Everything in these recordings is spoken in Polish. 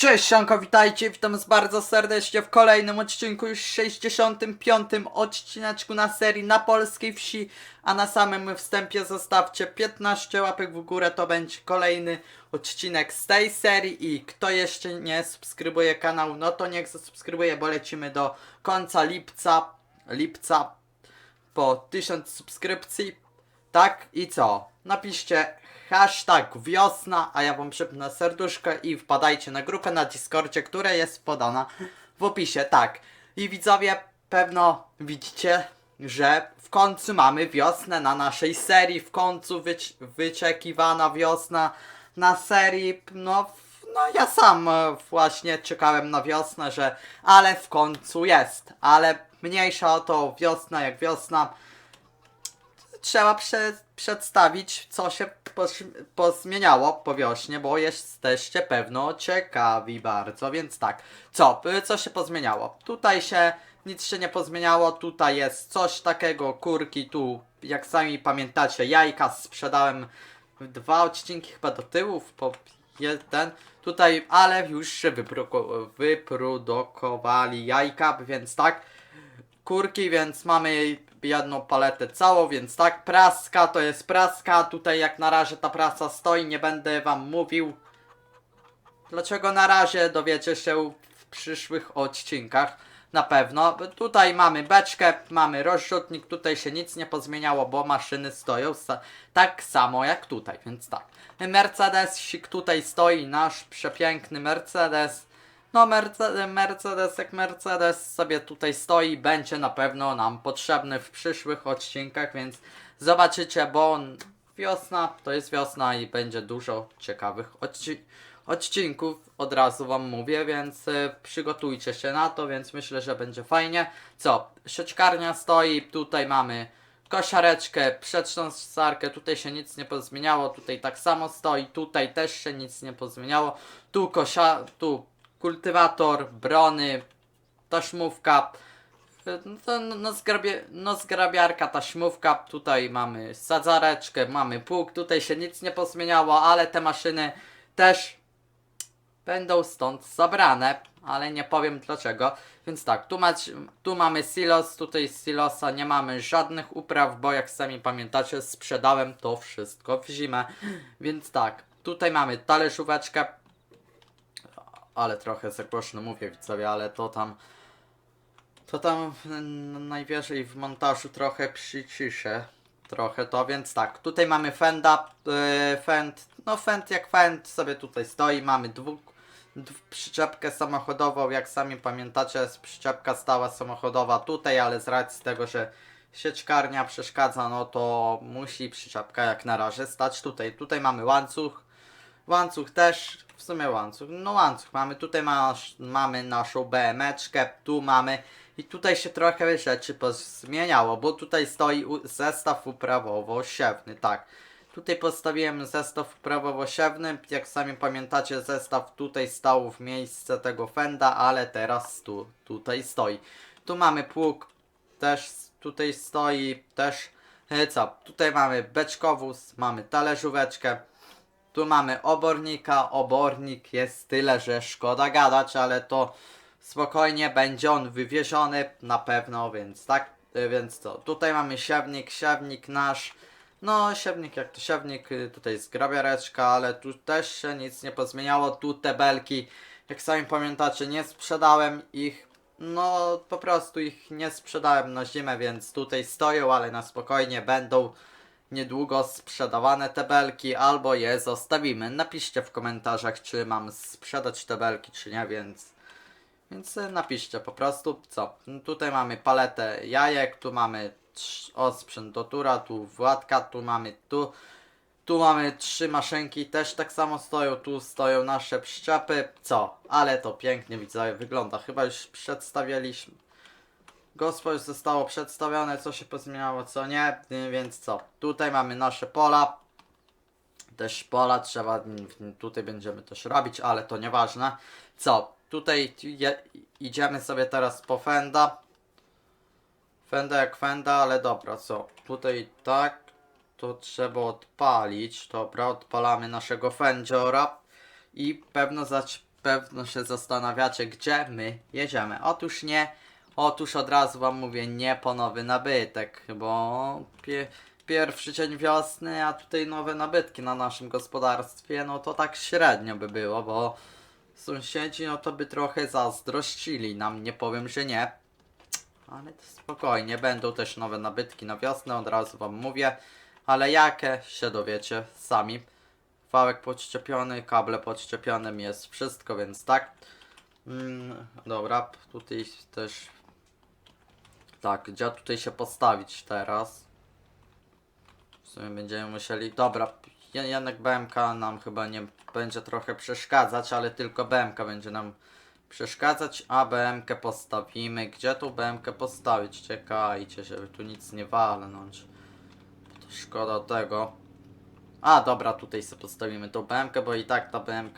Cześć Sianko, witajcie, witam was bardzo serdecznie w kolejnym odcinku, już 65 odcineczku na serii na polskiej wsi, a na samym wstępie zostawcie 15 łapek w górę, to będzie kolejny odcinek z tej serii i kto jeszcze nie subskrybuje kanału, no to niech zasubskrybuje, bo lecimy do końca lipca, lipca po 1000 subskrypcji, tak i co? Napiszcie hashtag wiosna, a ja wam przypnę serduszko i wpadajcie na grupę na Discordzie, która jest podana w opisie, tak. I widzowie, pewno widzicie, że w końcu mamy wiosnę na naszej serii, w końcu wyć- wyczekiwana wiosna na serii, no, no ja sam e, właśnie czekałem na wiosnę, że ale w końcu jest, ale mniejsza o to wiosna jak wiosna, trzeba prze, przedstawić, co się poz, pozmieniało po wiośnie, bo jesteście pewno ciekawi bardzo, więc tak. Co, y, co się pozmieniało? Tutaj się nic się nie pozmieniało, tutaj jest coś takiego, kurki, tu, jak sami pamiętacie, jajka sprzedałem dwa odcinki chyba do tyłu, po jeden. Tutaj, ale już się wypro- wyprodukowali jajka, więc tak kurki, więc mamy jedną paletę całą, więc tak, praska to jest praska, tutaj jak na razie ta prasa stoi, nie będę wam mówił dlaczego na razie dowiecie się w przyszłych odcinkach, na pewno. Tutaj mamy beczkę, mamy rozrzutnik, tutaj się nic nie pozmieniało, bo maszyny stoją sa- tak samo jak tutaj, więc tak. Mercedesik tutaj stoi, nasz przepiękny Mercedes. No Mercedes, Mercedes jak Mercedes sobie tutaj stoi, będzie na pewno nam potrzebny w przyszłych odcinkach, więc zobaczycie, bo on, wiosna to jest wiosna i będzie dużo ciekawych odci odcinków, od razu wam mówię, więc y, przygotujcie się na to, więc myślę, że będzie fajnie. Co, sieczkarnia stoi, tutaj mamy kosiareczkę, przetrząsarkę, tutaj się nic nie pozmieniało, tutaj tak samo stoi, tutaj też się nic nie pozmieniało, tu kosia, tu kultywator, brony, taśmówka, y, no, no, zgrabie, no zgrabiarka, taśmówka, tutaj mamy sadzareczkę, mamy pług, tutaj się nic nie pozmieniało, ale te maszyny też będą stąd zabrane, ale nie powiem dlaczego. Więc tak, tu, mać, tu mamy silos, tutaj silosa nie mamy żadnych upraw, bo jak sami pamiętacie, sprzedałem to wszystko w zimę. Więc tak, tutaj mamy talerzóweczkę, ale trochę za głośno mówię widzowie, ale to tam to tam najwyżej w montażu trochę przyciszę trochę to, więc tak, tutaj mamy fenda, yy, fend, no fend jak fend sobie tutaj stoi, mamy dwóch, dw, przyczepkę samochodową, jak sami pamiętacie przyczepka stała samochodowa tutaj, ale z racji tego, że sieczkarnia przeszkadza, no to musi przyczepka jak na razie stać tutaj, tutaj mamy łańcuch, łańcuch też, w sumie łańcuch, no łańcuch mamy, tutaj masz, mamy naszą BMeczkę, tu mamy i tutaj się trochę rzeczy pozmieniało, bo tutaj stoi zestaw uprawowo-siewny, tak. Tutaj postawiłem zestaw uprawowo-siewny, jak sami pamiętacie zestaw tutaj stał w miejsce tego fenda, ale teraz tu, tutaj stoi. Tu mamy pług, też tutaj stoi, też, e, co, tutaj mamy beczkowóz, mamy talerzóweczkę, tu mamy obornika, obornik jest tyle, że szkoda gadać, ale to spokojnie będzie on wywieziony na pewno, więc tak, y, więc co, tutaj mamy siewnik, siewnik nasz, no siewnik jak to siewnik, y, tutaj jest grabiareczka, ale tu też się nic nie pozmieniało, tu te belki, jak sami pamiętacie, nie sprzedałem ich, no po prostu ich nie sprzedałem na zimę, więc tutaj stoją, ale na spokojnie będą niedługo sprzedawane te belki, albo je zostawimy. Napiszcie w komentarzach, czy mam sprzedać te belki, czy nie, więc... Więc napiszcie po prostu, co. Tutaj mamy paletę jajek, tu mamy osprzęt do tura, tu Władka, tu mamy tu. Tu mamy trzy maszynki, też tak samo stoją, tu stoją nasze przyczepy, co. Ale to pięknie widzowie wygląda, chyba już przedstawialiśmy. Gospo zostało przedstawione, co się pozmieniało, co nie, y, więc co. Tutaj mamy nasze pola. Też pola trzeba, mm, tutaj będziemy też robić, ale to nieważne. Co, tutaj idziemy sobie teraz po fenda. Fenda jak fenda, ale dobra, co. Tutaj tak, to trzeba odpalić. Dobra, odpalamy naszego fędziora. I pewno pewno się zastanawiacie, gdzie my jedziemy. Otóż nie, otóż od razu wam mówię, nie po nowy nabytek, bo pie, pierwszy dzień wiosny, a tutaj nowe nabytki na naszym gospodarstwie, no to tak średnio by było, bo sąsiedzi no to by trochę zazdrościli nam, nie powiem, że nie. Ale to spokojnie, będą też nowe nabytki na wiosnę, od razu wam mówię. Ale jakie się dowiecie sami. Wałek podczepiony, kable podczepione jest wszystko, więc tak. Mm, dobra, tutaj też. Tak, gdzie tutaj się postawić teraz? W sumie będziemy musieli. Dobra, je- jednak BMK nam chyba nie będzie trochę przeszkadzać, ale tylko BMK będzie nam przeszkadzać, a BMK postawimy. Gdzie tu BMK postawić? Czekajcie, żeby tu nic nie walnąć. To szkoda tego. A, dobra, tutaj sobie postawimy tą BMK, bo i tak ta BMK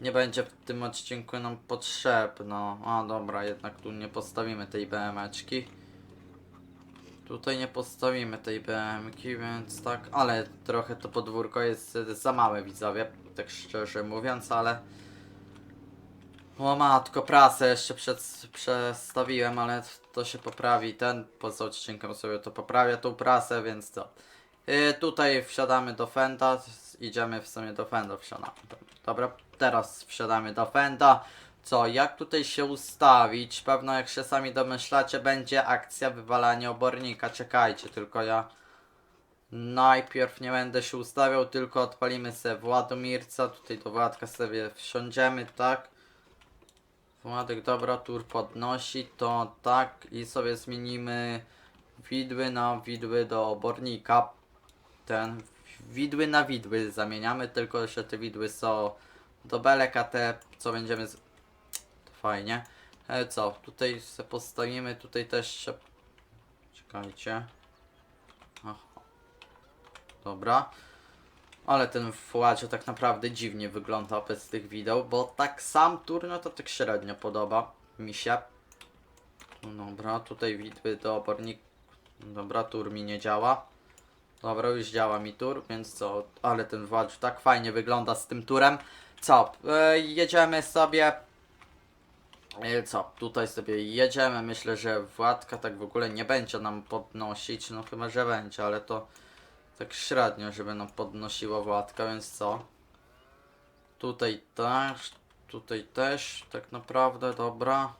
nie będzie w tym odcinku nam potrzebna. A, dobra, jednak tu nie postawimy tej BMeczki. Tutaj nie postawimy tej BMki, więc tak, ale trochę to podwórko jest za małe widzowie, tak szczerze mówiąc, ale o matko, prasę jeszcze przed, przestawiłem, ale to się poprawi. Ten poza odcinkiem sobie to poprawię tą prasę, więc co. Yy, tutaj wsiadamy do Fenda, idziemy w sumie do Fenda wsiadamy. Dobra, teraz wsiadamy do Fenda. Co, jak tutaj się ustawić? Pewno jak się sami domyślacie, będzie akcja wywalania obornika. Czekajcie, tylko ja najpierw nie będę się ustawiał, tylko odpalimy sobie Władomirca. Tutaj do Władka sobie wsiądziemy, tak? Władek, dobra, tur podnosi, to tak i sobie zmienimy widły na widły do obornika. Ten widły na widły zamieniamy, tylko że te widły są do belek, a te co będziemy z... Fajnie. E, co, tutaj se postawimy, tutaj też się... Czekajcie. Aha. Dobra. Ale ten Władzie tak naprawdę dziwnie wygląda bez tych wideł, bo tak sam tur, no to tak średnio podoba mi się. No Dobra, tutaj widły do obornik. Dobra, tur mi nie działa. Dobra, już działa mi tur, więc co, ale ten Władz tak fajnie wygląda z tym turem. Co, e, jedziemy sobie. E, co, tutaj sobie jedziemy. Myślę, że Władka tak w ogóle nie będzie nam podnosić. No chyba, że będzie, ale to tak średnio, żeby nam podnosiła Władka, więc co? Tutaj też, tutaj też, tak naprawdę, dobra.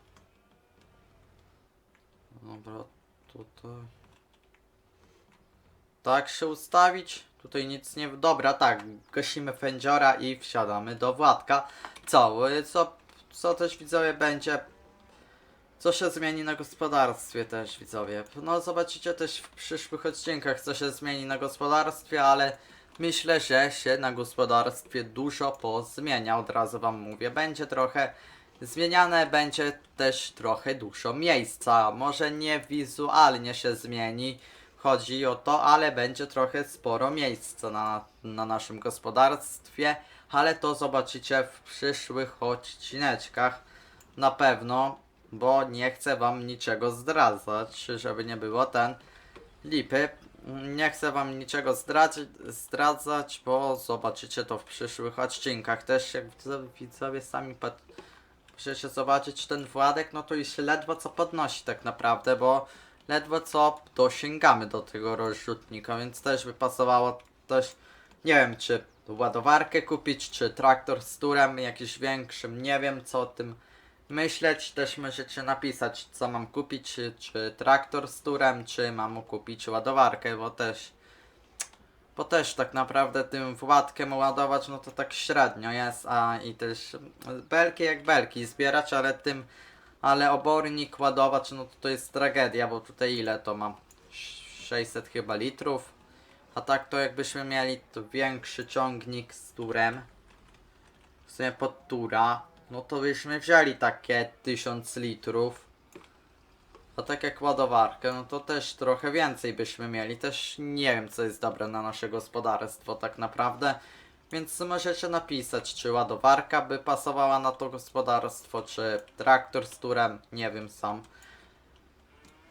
Dobra, tutaj. Tak się ustawić? Tutaj nic nie... Dobra, tak, gasimy fędziora i wsiadamy do Władka. Co, co, co też widzowie będzie... Co się zmieni na gospodarstwie też widzowie. No zobaczycie też w przyszłych odcinkach co się zmieni na gospodarstwie, ale myślę, że się na gospodarstwie dużo pozmienia, od razu wam mówię. Będzie trochę zmieniane, będzie też trochę dużo miejsca. Może nie wizualnie się zmieni, chodzi o to, ale będzie trochę sporo miejsca na, na naszym gospodarstwie, ale to zobaczycie w przyszłych odcineczkach na pewno, bo nie chcę wam niczego zdradzać, żeby nie było ten lipy. Nie chcę wam niczego zdradzić, zdradzać, bo zobaczycie to w przyszłych odcinkach. Też jak widzowie- sami możecie zobaczyć ten Władek, no to już ledwo co podnosi tak naprawdę, bo ledwo co dosięgamy do tego rozrzutnika, więc też by pasowało też, nie wiem czy ładowarkę kupić, czy traktor z turem jakiś większym, nie wiem co o tym myśleć, też możecie napisać co mam kupić, czy, czy traktor z turem, czy mam kupić ładowarkę, bo też bo też tak naprawdę tym Władkiem ładować, no to tak średnio jest, a i też belki jak belki zbierać, ale tym ale obornik ładować, no to, to jest tragedia, bo tutaj ile to mam? 600 chyba litrów. A tak to jakbyśmy mieli to większy ciągnik z turem, w sumie pod tura, no to byśmy wzięli takie 1000 litrów. A tak jak ładowarkę, no to też trochę więcej byśmy mieli. Też nie wiem, co jest dobre na nasze gospodarstwo tak naprawdę. Więc możecie napisać, czy ładowarka by pasowała na to gospodarstwo, czy traktor z turem, nie wiem sam.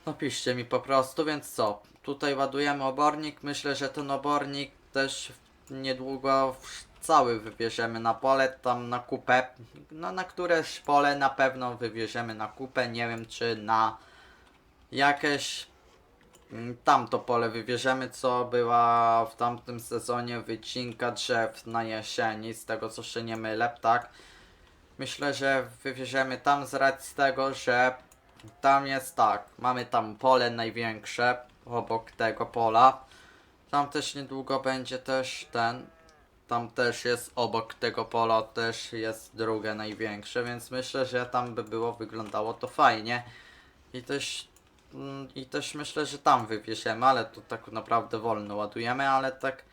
Napiszcie mi po prostu, więc co? Tutaj ładujemy obornik. Myślę, że ten obornik też niedługo cały wywieziemy na pole, tam na kupę. No na któreś pole na pewno wywieziemy na kupę, nie wiem czy na jakieś tamto pole wywieziemy, co była w tamtym sezonie wycinka drzew na jesieni, z tego co się nie mylę, tak? Myślę, że wywieziemy tam z racji tego, że tam jest tak, mamy tam pole największe obok tego pola. Tam też niedługo będzie też ten, tam też jest obok tego pola też jest drugie największe, więc myślę, że tam by było wyglądało to fajnie. I też mm, i też myślę, że tam wywieziemy, ale to tak naprawdę wolno ładujemy, ale tak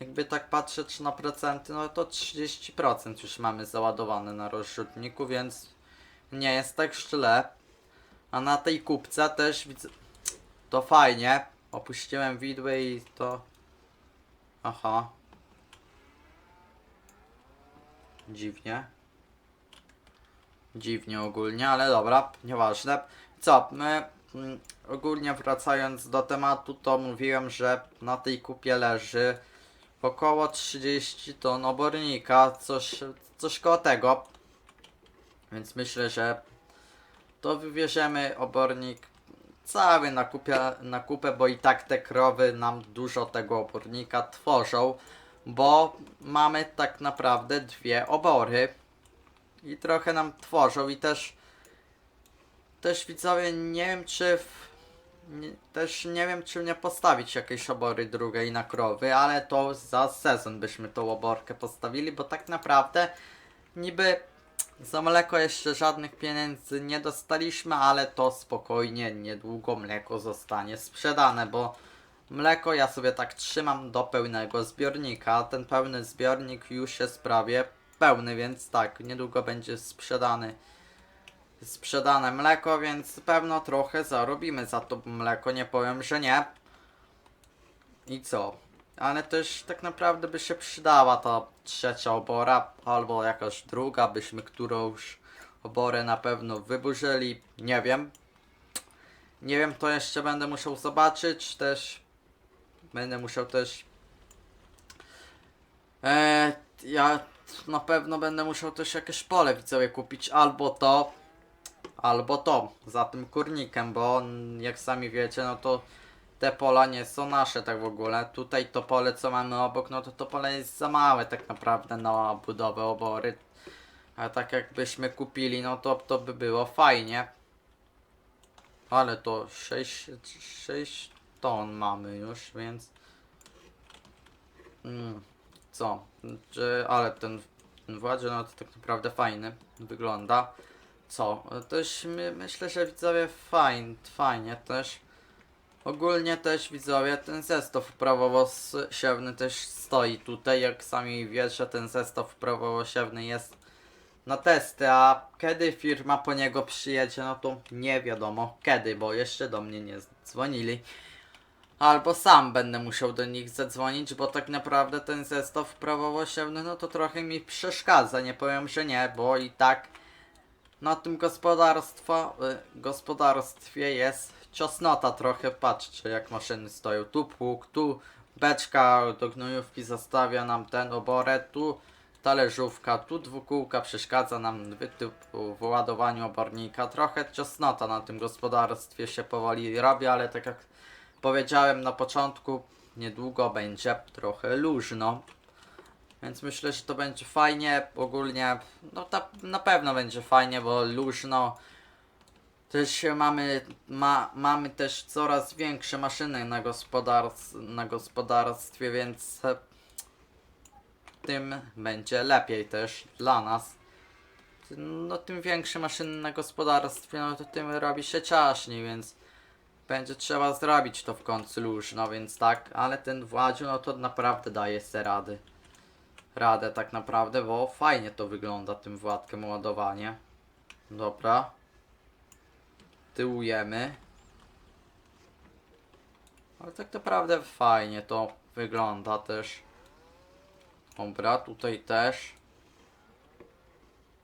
jakby tak patrzeć na procenty, no to 30% już mamy załadowane na rozrzutniku, więc nie jest tak źle. A na tej kupce też widzę, to fajnie. Opuściłem widły i to... Aha. Dziwnie. Dziwnie ogólnie, ale dobra, nieważne. Co, my mm, ogólnie wracając do tematu, to mówiłem, że na tej kupie leży około 30 ton obornika, coś, coś koło tego. Więc myślę, że to wywieziemy obornik cały na, kupie, na kupę, bo i tak te krowy nam dużo tego obornika tworzą, bo mamy tak naprawdę dwie obory i trochę nam tworzą i też też widzowie nie wiem czy w, nie, też nie wiem czy nie postawić jakiejś obory drugiej na krowy, ale to za sezon byśmy tą oborkę postawili, bo tak naprawdę niby za mleko jeszcze żadnych pieniędzy nie dostaliśmy, ale to spokojnie, niedługo mleko zostanie sprzedane, bo mleko ja sobie tak trzymam do pełnego zbiornika, ten pełny zbiornik już jest prawie pełny, więc tak, niedługo będzie sprzedany sprzedane mleko, więc pewno trochę zarobimy za to mleko, nie powiem, że nie. I co? Ale też tak naprawdę by się przydała ta trzecia obora, albo jakaś druga, byśmy którąś oborę na pewno wyburzyli. Nie wiem. Nie wiem, to jeszcze będę musiał zobaczyć. Też będę musiał też. Eee, ja na pewno będę musiał też jakieś pole widzowie kupić, albo to, albo to za tym kurnikiem, bo jak sami wiecie, no to te pola nie są nasze tak w ogóle. Tutaj to pole co mamy obok, no to to pole jest za małe tak naprawdę na budowę obory. A tak jakbyśmy kupili, no to to by było fajnie. Ale to 6, 6 ton mamy już, więc... Mm, co? Czy, ale ten, ten Władzie, no to tak naprawdę fajny wygląda. Co? Też my, myślę, że widzowie fajn, fajnie też. Ogólnie też widzowie, ten zestaw prawowo-siewny też stoi tutaj, jak sami wiecie, ten zestaw prawowo-siewny jest na testy, a kiedy firma po niego przyjedzie, no to nie wiadomo kiedy, bo jeszcze do mnie nie dzwonili. Albo sam będę musiał do nich zadzwonić, bo tak naprawdę ten zestaw prawowo-siewny, no to trochę mi przeszkadza, nie powiem, że nie, bo i tak na tym y, gospodarstwie jest ciosnota trochę, patrzcie jak maszyny stoją, tu pług, tu beczka do gnojówki zostawia nam ten oborę, tu talerzówka, tu dwukółka przeszkadza nam w wyładowaniu obornika, trochę ciosnota na tym gospodarstwie się powoli robi, ale tak jak powiedziałem na początku, niedługo będzie trochę luźno. Więc myślę, że to będzie fajnie. Ogólnie, no ta, na pewno będzie fajnie, bo luźno. Też mamy, ma, mamy też coraz większe maszyny na, gospodarstw, na gospodarstwie, więc tym będzie lepiej też dla nas. No tym większe maszyny na gospodarstwie, no to tym robi się ciaśniej, więc będzie trzeba zrobić to w końcu luźno, więc tak, ale ten Władziu, no to naprawdę daje se rady radę tak naprawdę, bo fajnie to wygląda tym Władkiem ładowanie. Dobra. Tyłujemy. Ale tak naprawdę fajnie to wygląda też. Dobra, tutaj też.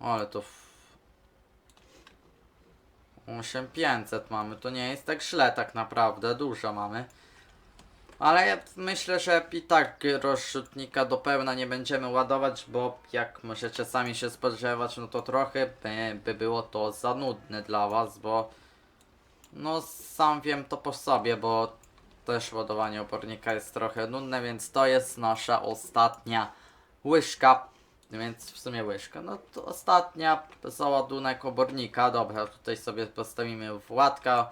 Ale to... f- 8500 mamy, to nie jest tak źle tak naprawdę, dużo mamy. Ale ja myślę, że i tak rozrzutnika do pełna nie będziemy ładować, bo jak możecie sami się spodziewać, no to trochę by, by było to za nudne dla was, bo no sam wiem to po sobie, bo też ładowanie opornika jest trochę nudne, więc to jest nasza ostatnia łyżka. Więc w sumie łyżka. No to ostatnia załadunek obornika. Dobra, tutaj sobie postawimy Władka.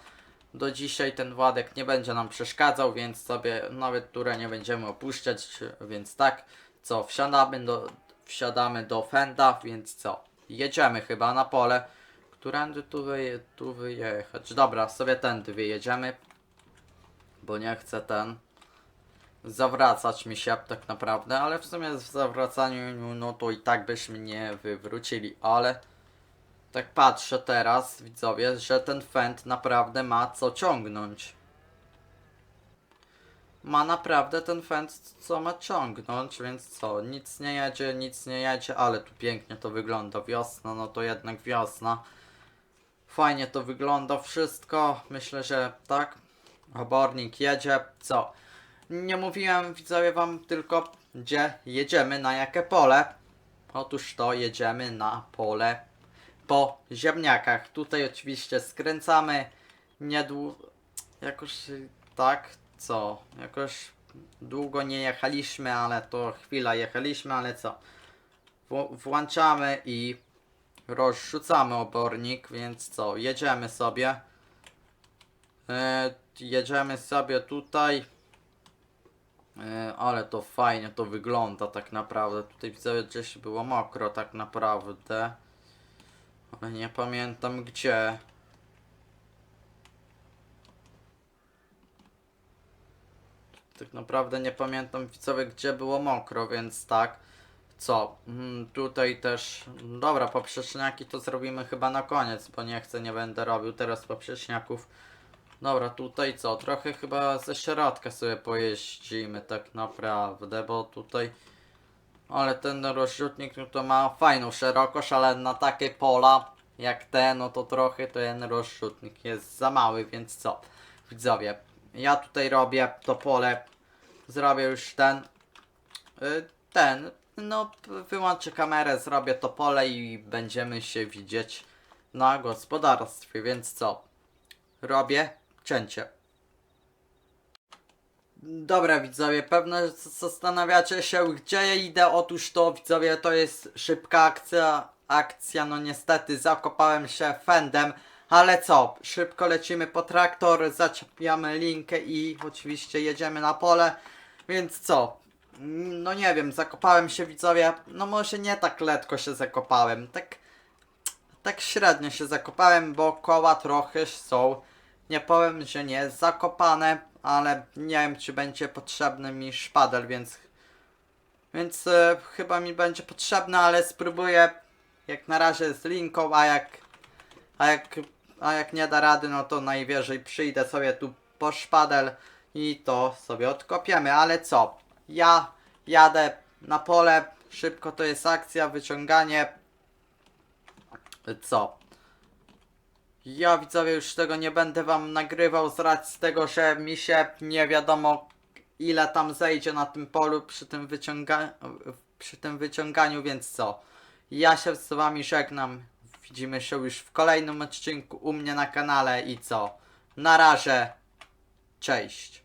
Do dzisiaj ten Władek nie będzie nam przeszkadzał, więc sobie nawet turę nie będziemy opuszczać, więc tak. Co, wsiadamy do, wsiadamy do Fenda, więc co? Jedziemy chyba na pole. Którędy tu, wyje, tu wyjechać? Dobra, sobie tędy wyjedziemy. Bo nie chcę ten zawracać mi się tak naprawdę, ale w sumie w zawracaniu no to i tak byśmy nie wywrócili, ale tak patrzę teraz, widzowie, że ten fend naprawdę ma co ciągnąć. Ma naprawdę ten fend co ma ciągnąć, więc co, nic nie jedzie, nic nie jedzie, ale tu pięknie to wygląda, wiosna, no to jednak wiosna. Fajnie to wygląda wszystko, myślę, że tak. Obornik jedzie, co? Nie mówiłem widzowie wam tylko gdzie jedziemy, na jakie pole. Otóż to jedziemy na pole po ziemniakach. Tutaj oczywiście skręcamy niedługo. Jakoś tak, co? Jakoś długo nie jechaliśmy, ale to chwila jechaliśmy, ale co? W włączamy i rozrzucamy obornik, więc co? Jedziemy sobie. E, jedziemy sobie tutaj. E, ale to fajnie to wygląda tak naprawdę. Tutaj widzę, gdzieś było mokro tak naprawdę. Ale nie pamiętam gdzie. Tak naprawdę nie pamiętam widzowie gdzie było mokro, więc tak. Co? Mm, tutaj też. Dobra, poprzeczniaki to zrobimy chyba na koniec, bo nie chcę, nie będę robił teraz poprzeczniaków. Dobra, tutaj co? Trochę chyba ze środka sobie pojeździmy tak naprawdę, bo tutaj... Ale ten rozrzutnik to ma fajną szerokość, ale na takie pola jak te, no to trochę ten rozrzutnik jest za mały, więc co? Widzowie, ja tutaj robię to pole, zrobię już ten, y, ten, no wyłączę kamerę, zrobię to pole i będziemy się widzieć na gospodarstwie, więc co? Robię cięcie. Dobra widzowie, pewnie z- zastanawiacie się gdzie ja idę, otóż to widzowie to jest szybka akcja, akcja no niestety zakopałem się fendem, ale co, szybko lecimy po traktor, zaczepiamy linkę i oczywiście jedziemy na pole, więc co, no nie wiem, zakopałem się widzowie, no może nie tak letko się zakopałem, tak tak średnio się zakopałem, bo koła trochę są, nie powiem, że nie zakopane, ale nie wiem, czy będzie potrzebny mi szpadel, więc więc e, chyba mi będzie potrzebny, ale spróbuję jak na razie z linką, a jak a jak a jak nie da rady, no to najwyżej przyjdę sobie tu po szpadel i to sobie odkopiemy, ale co? Ja jadę na pole, szybko to jest akcja, wyciąganie. Co? Ja widzowie już tego nie będę wam nagrywał z racji tego, że mi się nie wiadomo ile tam zejdzie na tym polu przy tym, wyciąga przy tym wyciąganiu, więc co? Ja się z wami żegnam. Widzimy się już w kolejnym odcinku u mnie na kanale i co? Na razie. Cześć.